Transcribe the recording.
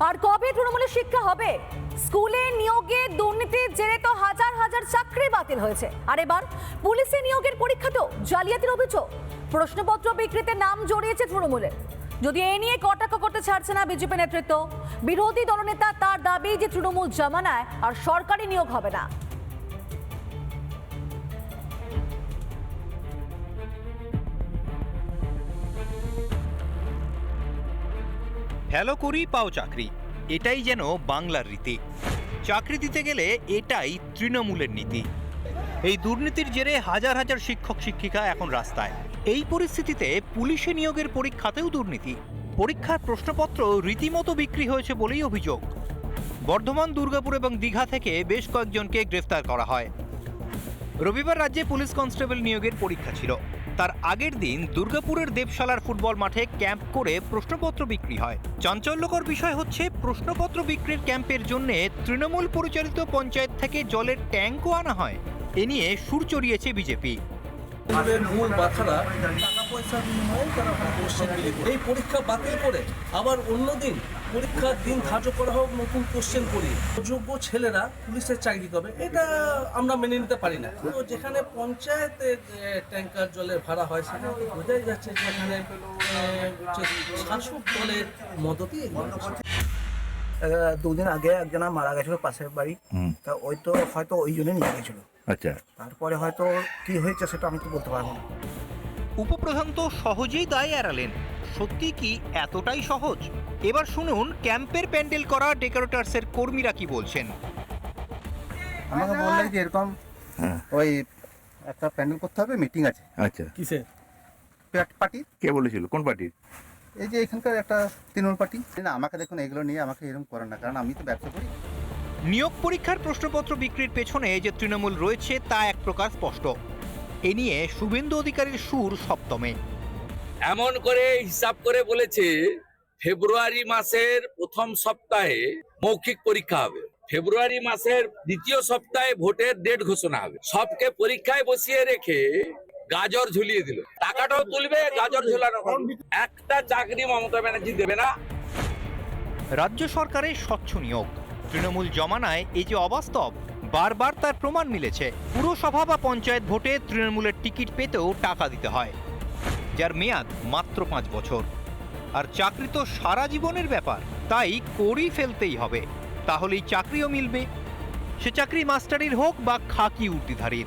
আর কবে তৃণমূলের শিক্ষা হবে? স্কুলে নিয়োগে দুর্নীতির জেরে তো হাজার হাজার চাকরি বাতিল হয়েছে। আর এবার পুলিশে নিয়োগের পরীক্ষাতেও জালিয়াতির অভিযোগ। প্রশ্নপত্র বিক্রিতে নাম জড়িয়েছে তৃণমূলের যদি এ নিয়ে কটাক্ষ করতে ছাড়ছে না বিজেপি নেতৃত্ব, বিরোধী দলনেতা তার দাবি যে তৃণমূল জমানায় আর সরকারি নিয়োগ হবে না। হ্যালো করি পাও চাকরি। এটাই যেন বাংলার রীতি। চাকরি দিতে গেলে এটাই তৃণমূলের নীতি। এই দুর্নীতির জেরে হাজার হাজার শিক্ষক শিক্ষিকা এখন রাস্তায়। এই পরিস্থিতিতে পুলিশে নিয়োগের পরীক্ষাতেও দুর্নীতি। পরীক্ষার প্রশ্নপত্র রীতিমতো বিক্রি হয়েছে বলেই অভিযোগ। বর্ধমান, দুর্গাপুর এবং দীঘা থেকে বেশ কয়েকজনকে গ্রেফতার করা হয়। রবিবার রাজ্যে পুলিশ কনস্টেবল নিয়োগের পরীক্ষা ছিল। তার আগের দিন দুর্গাপুরের দেবশালার ফুটবল মাঠে ক্যাম্প করে প্রশ্নপত্র বিক্রি হয়। চাঞ্চল্যকর বিষয় হচ্ছে, প্রশ্নপত্র বিক্রির ক্যাম্পের জন্য তৃণমূল পরিচালিত পঞ্চায়েত থেকে জলের ট্যাঙ্কও আনা হয়। এ নিয়ে সুর চড়িয়েছে বিজেপি। আমাদের মূল বাধারা টাকা পয়সার বিনিময়ে তারা কোশ্চেন বিলি করে। এই পরীক্ষা বাতিল করে আবার অন্যদিন পরীক্ষার দিন ধার্য করা হোক, নতুন কোশ্চেন করি। যোগ্য ছেলেরা পুলিশের চাকরি করবে, এটা আমরা মেনে নিতে পারি না। তো যেখানে পঞ্চায়েতের ট্যাঙ্কার জলের ভাড়া হয়, সেখানে বোঝাই যাচ্ছে হচ্ছে শাসক দলের মদতই দুদিন আগে একজনা মারা গেছিল পাশের বাড়ি। তা ওই তো হয়তো ওই জন্য নিয়ে গেছিল। আচ্ছা। তারপরে হয়তো কি হয়েছে সেটা আমি তো বলতে পারব না। উপপ্রধান তো সহজেই দায় এড়ালেন। সত্যি কি এতটাই সহজ? এবার শুনুন ক্যাম্পের প্যান্ডেল করা ডেকোরেটার্সের কর্মীরা কি বলছেন? আমাকে বললেন যে এরকম হ্যাঁ। ওই একটা প্যান্ডেল করতে হবে মিটিং আছে। আচ্ছা। পার্টি। কে বলেছিল? কোন পার্টির? এই যে এখানকার একটা তৃণমূল পার্টি। না আমাকে দেখুন এগুলো নিয়ে আমাকে এরকম করেন না কারণ আমি তো ব্যবসা করি। নিয়োগ পরীক্ষার প্রশ্নপত্র বিক্রির পেছনে যে তৃণমূল রয়েছে তা এক প্রকার স্পষ্ট। এ নিয়ে শুভেন্দু অধিকারীর সুর সপ্তমে। এমন করে হিসাব করে বলেছে ফেব্রুয়ারি মাসের প্রথম সপ্তাহে মৌখিক পরীক্ষা হবে। ফেব্রুয়ারি মাসের দ্বিতীয় সপ্তাহে ভোটের ডেট ঘোষণা হবে। সবকে পরীক্ষায় বসিয়ে রেখে গাজর ঝুলিয়ে দিল। টাকাটাও তুলবে গাজর ঝুলানো একটা চাকরি মমতা ব্যানার্জি দেবে না। রাজ্য সরকারের স্বচ্ছ নিয়োগ। তৃণমূল জমানায় এই যে অবাস্তব বারবার তার প্রমাণ মিলেছে। পুরসভা বা পঞ্চায়েত ভোটে তৃণমূলের টিকিট পেতেও টাকা দিতে হয়। যার মেয়াদ মাত্র পাঁচ বছর। আর চাকরি তো সারা জীবনের ব্যাপার তাই করি ফেলতেই হবে। তাহলেই চাকরিও মিলবে। সে চাকরি মাস্টারির হোক বা খাকি উর্দিধারীর।